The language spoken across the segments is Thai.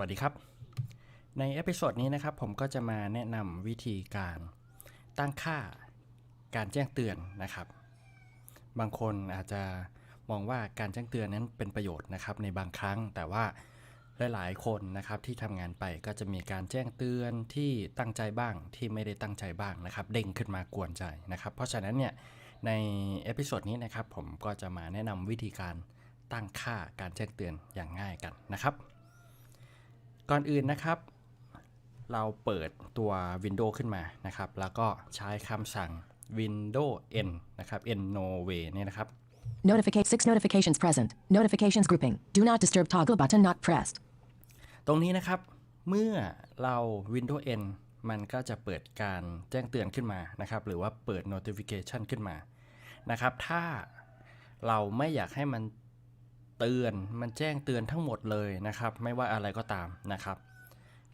วัสดีครับ ในเอพิโซดนี้นะครับผมก็จะมาแนะนำวิธีการตั้งค่าการแจ้งเตือนนะครับ บางคนอาจจะมองว่าการแจ้งเตือนนั้นเป็นประโยชน์นะครับในบางครั้ง แต่ว่าหลายๆคนนะครับที่ทำงานไปก็จะมีการแจ้งเตือนที่ตั้งใจบ้างที่ไม่ได้ตั้งใจบ้างนะครับ เด้งขึ้นมากวนใจนะครับ เพราะฉะนั้นเนี่ยในเอพิโซดนี้นะครับผมก็จะมาแนะนำวิธีการตั้งค่าการแจ้งเตือนอย่างง่ายกันนะครับ ก่อนอื่นนะครับ เราเปิดตัว Windows ขึ้นมานะครับ แล้วก็ใช้คำสั่ง Windows N นะครับ N no way เนี่ยนะครับ Notificate 6 notifications present. Notifications grouping. Do not disturb toggle button not pressed. ตรงนี้นะครับ เมื่อเรา Windows N มันก็จะเปิดการแจ้งเตือนขึ้นมานะครับ หรือว่าเปิด notification ขึ้นมานะครับ ถ้าเราไม่อยากให้มัน เตือน มันแจ้งเตือนทั้งหมดเลยนะครับ ไม่ว่าอะไรก็ตามนะครับ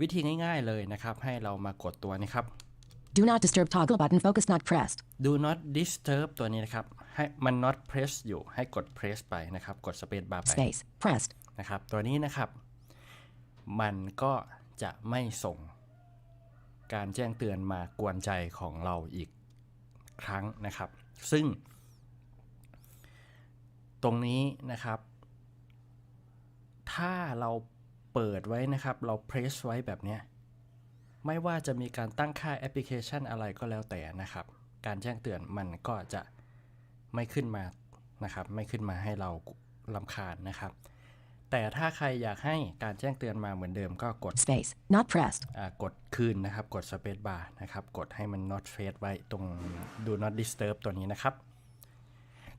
วิธีง่ายๆเลยนะครับ ให้เรามากดตัวนี้ครับ Do not disturb toggle button focus not pressed. do not disturb ตัวนี้นะครับ ให้มัน not press อยู่ ให้กด press ไปนะครับ กด space bar ไป Space. Pressed. นะครับ ตัวนี้นะครับ มันก็จะไม่ส่งการแจ้งเตือนมากวนใจของเราอีกครั้งนะครับ ซึ่ง ตรงนี้นะครับ ถ้าเราเปิดไว้นะครับ เรา press ไว้แบบเนี้ยไม่ว่าจะมีการตั้งค่าแอปพลิเคชันอะไรก็แล้วแต่นะครับ การแจ้งเตือนมันก็จะไม่ขึ้นมานะครับ ไม่ขึ้นมาให้เราลำคาญนะครับ แต่ถ้าใครอยากให้การแจ้งเตือนมาเหมือนเดิมก็กด Space. Not pressed. อ่ากดคืนนะครับ กด space bar นะครับ กดให้มัน not fade ไว้ตรง do not disturb ตัวนี้นะครับ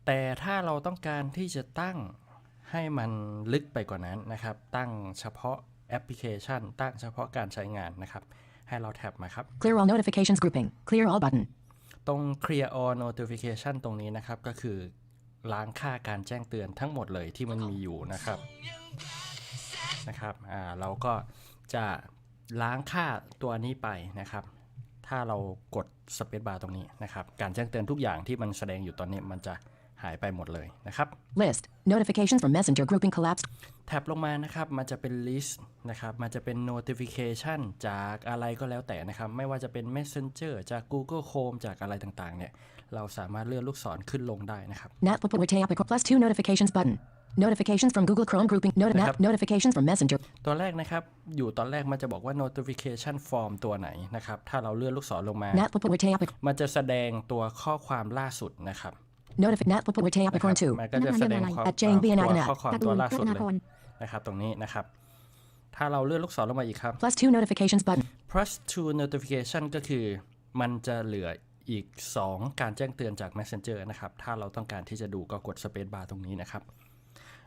แต่ถ้าเราต้องการที่จะตั้ง ให้มันลึกไปกว่านั้นนะครับ ตั้งเฉพาะแอปพลิเคชัน ตั้งเฉพาะการใช้งานนะครับ ให้เราแท็บมาครับ Clear all notifications grouping. Clear all button. ตรง clear all notification ตรงนี้นะครับ ก็คือล้างค่าการแจ้งเตือนทั้งหมดเลยที่มันมีอยู่นะครับนะครับอ่าเราก็จะล้างค่าตัวนี้ไปนะครับ ถ้าเรากด space bar ตรงนี้นะครับ การแจ้งเตือนทุกอย่างที่มันแสดงอยู่ตอนนี้มันจะ หายไปหมดเลยนะครับ List. Notifications from messenger grouping collapsed. แท็บลงมานะครับมันจะเป็น list นะครับมันจะเป็น notification จากอะไรก็แล้วแต่นะครับ ไม่ว่าจะเป็น messenger จาก Google Chrome จากอะไรต่างๆเนี่ยเราสามารถเลื่อนลูกศรขึ้นลงได้นะครับ Nat plus 2 notifications button. Notifications from Google Chrome grouping. Noti- Yep. nat- notifications from messenger. ตัวแรกนะครับ อยู่ตอนแรกมันจะบอกว่า notification form ตัวไหนนะครับ ถ้าเราเลื่อนลูกศรลงมา Nat plus มันจะแสดงตัวข้อความล่าสุดนะครับ Notif- Nat plus นะครับ 2. มันก็จะแสดงข้อ At Jane B. ตัว Naganat. ข้อความตัวล่าสุดเลยนะครับ ตรงนี้นะครับ ถ้าเราเลื่อนลูกศรลงมาอีกครับ Plus 2 notifications button. plus to notification ก็คือมันจะเหลืออีก 2 การแจ้งเตือนจาก Messenger นะครับ ถ้าเราต้องการที่จะดูก็กด space bar ตรงนี้นะครับ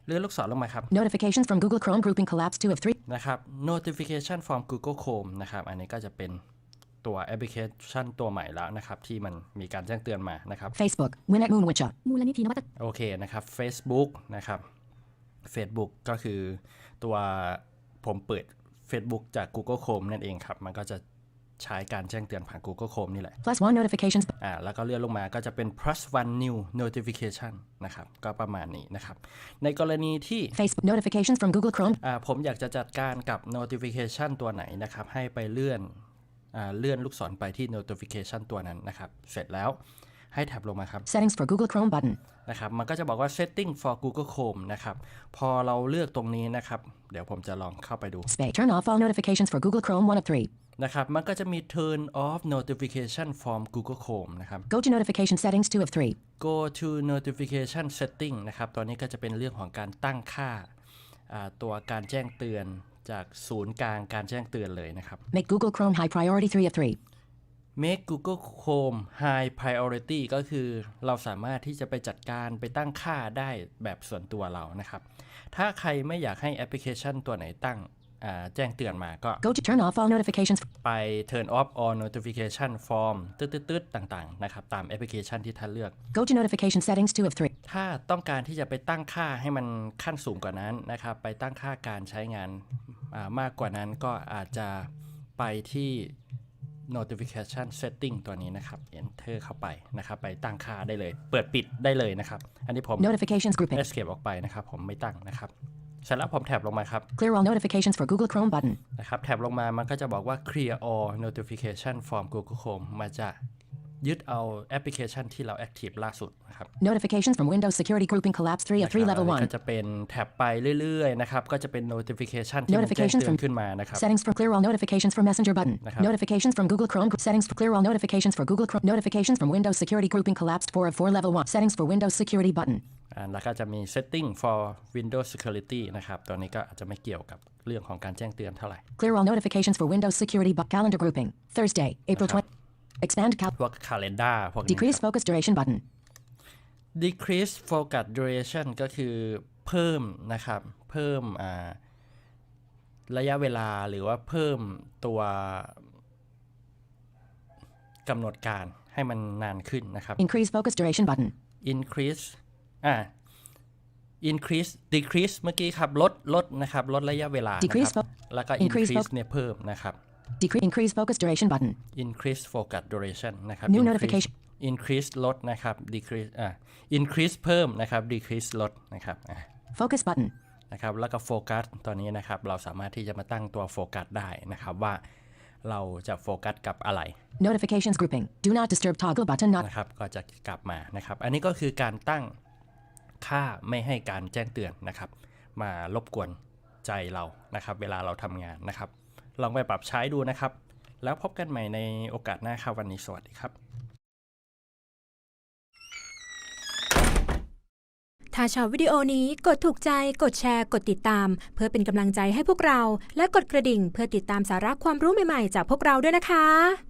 เลื่อนลูกศรลงมาครับ Notifications from Google Chrome grouping collapsed 2 of 3. นะครับ notification from Google Chrome นะครับ อันนี้ก็จะเป็น ตัวแอปพลิเคชันตัวใหม่แล้วนะครับที่มันมีการแจ้งเตือนมานะครับ Facebook. Winnet Moonwitcher. มูลนิธินวัตกรรมโอเคนะครับ Facebook นะครับ Facebook ก็คือตัวผมเปิด Facebook จาก Google Chrome นั่นเองครับ มันก็จะใช้การแจ้งเตือนผ่าน Google Chrome นี่แหละ Plus 1 notifications. อ่า แล้วก็เลื่อนลงมาก็จะเป็น plus one new notification นะครับ ก็ประมาณนี้นะครับ ในกรณีที่ Facebook. Notifications from Google Chrome. อ่า ผมอยากจะจัดการกับ notification ตัวไหนนะครับ ให้ไปเลื่อนอ่า เลื่อนลูกศรไปที่ notification ตัวนั้นนะครับ เสร็จแล้วให้แท็บลงมาครับ Settings for Google Chrome button. นะครับ มันก็จะบอกว่า setting for Google Chrome นะครับ พอเราเลือกตรงนี้นะครับ เดี๋ยวผมจะลองเข้าไปดู Space. Turn off all notifications for Google Chrome 1 of 3. นะครับ มันก็จะมี turn off notification from Google Chrome นะครับ Go to notification settings 2 of 3. go to notification setting นะครับ ตอนนี้ก็จะเป็นเรื่องของการตั้งค่าอ่าตัวการแจ้งเตือน จากศูนย์กลางการแจ้งเตือนเลยนะครับ Make Google Chrome high priority 3 of 3. make Google Chrome high priority ก็คือเราสามารถที่จะไปจัดการไปตั้งค่าได้แบบส่วนตัวเรานะครับ ถ้าใครไม่อยากให้แอปพลิเคชันตัวไหนตั้งอ่าแจ้งเตือนมาก็ Go to turn off all notifications. ไป turn off all notification from ตืดๆๆต่างๆ นะครับ ตามแอปพลิเคชันที่ท่านเลือก Go to notification settings 2 of 3. ถ้าต้องการที่จะไปตั้งค่าให้มันขั้นสูงกว่านั้นนะครับ ไปตั้งค่าการใช้งานอ่า มากกว่านั้นก็อาจจะไปที่ notification setting ตัวนี้นะครับ enter เข้าไปนะครับ ไปตั้งค่าได้เลย เปิดปิดได้เลยนะครับ อันนี้ผม Notifications grouping. escape ออกไปนะครับ ผมไม่ตั้งนะครับเสร็จแล้วผมแท็บลงมาครับ Clear all notifications for Google Chrome button. นะครับ แท็บลงมามันก็จะบอกว่า clear all notification from Google Chrome มาจะ ยึดเอาแอปพลิเคชันที่เรา active ล่าสุดนะครับ Notifications from Windows Security Grouping Collapse 3 of 3นะครับ Level อันนี้ก็ 1. จะเป็นแท็บไปเรื่อยๆนะครับ ก็จะเป็น notification ที่มันแจ้ง Notifications เตือน from ขึ้นมานะครับ Settings for clear all notifications for Messenger button. นะครับ Notifications from Google Chrome. Settings for clear all notifications for Google Chrome. Notifications from Windows Security Grouping collapsed 4 of 4 Level 1. Settings for Windows Security button. อ่าแล้วก็จะมี setting for Windows Security นะครับตัวนี้ก็อาจจะไม่เกี่ยวกับเรื่องของการแจ้งเตือนเท่าไหร่ Clear all notifications for Windows Security but calendar grouping. Thursday, April 20. Expand cal. พวก calendar พวกนี้ Decrease focus duration button. decrease focus duration ก็คือเพิ่มนะครับ เพิ่มอ่าระยะเวลาหรือว่าเพิ่มตัวกำหนดการให้มันนานขึ้นนะครับ Increase focus duration button. increase อ่า increase decrease เมื่อกี้ครับ ลด ลดนะครับ ลดระยะเวลานะ Decrease ครับ fo- แล้วก็ increase increase fo- เนี่ยเพิ่มนะครับ Decrease increase focus duration button. increase focus duration นะครับ New increase- notification increase ลดนะครับ decrease อ่า increase เพิ่มนะครับ decrease ลดนะครับอ่า Focus button. นะครับแล้วก็โฟกัสตอนนี้นะครับเราสามารถที่จะมาตั้งตัวโฟกัสได้นะครับว่าเราจะโฟกัสกับอะไร Notifications grouping. Do not disturb toggle button not. นะครับก็จะกลับมานะครับ อันนี้ก็คือการตั้งค่าไม่ให้การแจ้งเตือนนะครับ มารบกวนใจเรานะครับ เวลาเราทำงานนะครับ ลองไปปรับใช้ดูนะครับ แล้วพบกันใหม่ในโอกาสหน้าครับวันนี้สวัสดีครับ ถ้าชอบวิดีโอนี้กดถูกใจ กดแชร์ กดติดตาม เพื่อเป็นกำลังใจให้พวกเรา และกดกระดิ่งเพื่อติดตามสาระความรู้ใหม่ๆ จากพวกเราด้วยนะคะ